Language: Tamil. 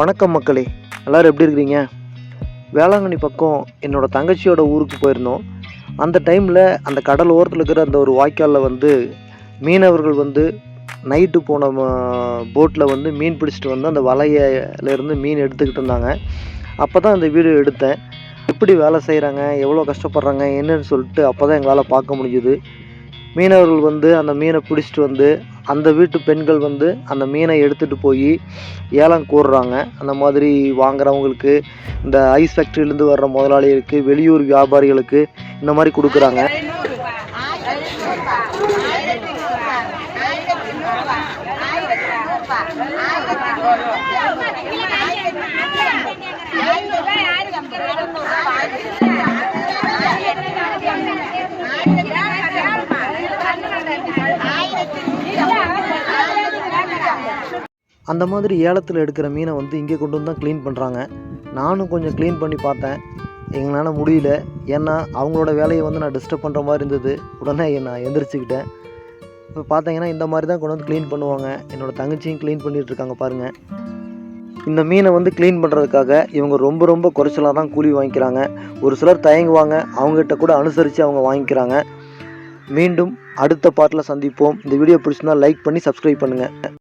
வணக்கம் மக்களே. எல்லோரும் எப்படி இருக்கிறீங்க? வேளாங்கண்ணி பக்கம் என்னோடய தங்கச்சியோட ஊருக்கு போயிருந்தோம். அந்த டைமில் அந்த கடல் ஓரத்தில் இருக்கிற அந்த ஒரு வாய்க்காலில் வந்து மீனவர்கள் வந்து நைட்டு போன போட்டில் வந்து மீன் பிடிச்சிட்டு வந்து அந்த வலையிலேருந்து மீன் எடுத்துக்கிட்டு இருந்தாங்க. அப்போ தான் அந்த வீடியோ எடுத்தேன். எப்படி வேலை செய்கிறாங்க எவ்வளோ கஷ்டப்படுறாங்க என்னன்னு சொல்லிட்டு அப்போ தான் எங்களால் பார்க்க முடிஞ்சுது. மீனவர்கள் வந்து அந்த மீனை பிடிச்சிட்டு வந்து அந்த வீட்டு பெண்கள் வந்து அந்த மீனை எடுத்துகிட்டு போய் ஏலம் கூறுறாங்க அந்த மாதிரி வாங்குறவங்களுக்கு இந்த ஐஸ் ஃபேக்ட்ரியிலேருந்து வர்ற முதலாளிகளுக்கு வெளியூர் வியாபாரிகளுக்கு இந்த மாதிரி கொடுக்குறாங்க அந்த மாதிரி ஏலத்தில் எடுக்கிற மீனை வந்து இங்கே கொண்டு வந்து தான் க்ளீன் பண்ணுறாங்க நானும் கொஞ்சம் க்ளீன் பண்ணி பார்த்தேன். எங்களால் முடியல. ஏன்னா அவங்களோட வேலையை வந்து நான் டிஸ்டர்ப் பண்ணுற மாதிரி இருந்தது. உடனே நான் எந்திரிச்சுக்கிட்டேன். இப்போ பார்த்தீங்கன்னா இந்த மாதிரி தான் கொண்டு வந்து க்ளீன் பண்ணுவாங்க. என்னோடய தங்கச்சியும் க்ளீன் பண்ணிகிட்ருக்காங்க பாருங்கள் இந்த மீனை வந்து க்ளீன் பண்ணுறதுக்காக இவங்க ரொம்ப ரொம்ப குறைச்சலாக தான் கூலி வாங்கிக்கிறாங்க. ஒரு சிலர் தயங்குவாங்க. அவங்ககிட்ட கூட அனுசரித்து அவங்க வாங்கிக்கிறாங்க. மீண்டும் அடுத்த பாட்டில் சந்திப்போம். இந்த வீடியோ பிடிச்சிருந்தா லைக் பண்ணி சப்ஸ்கிரைப் பண்ணுங்கள்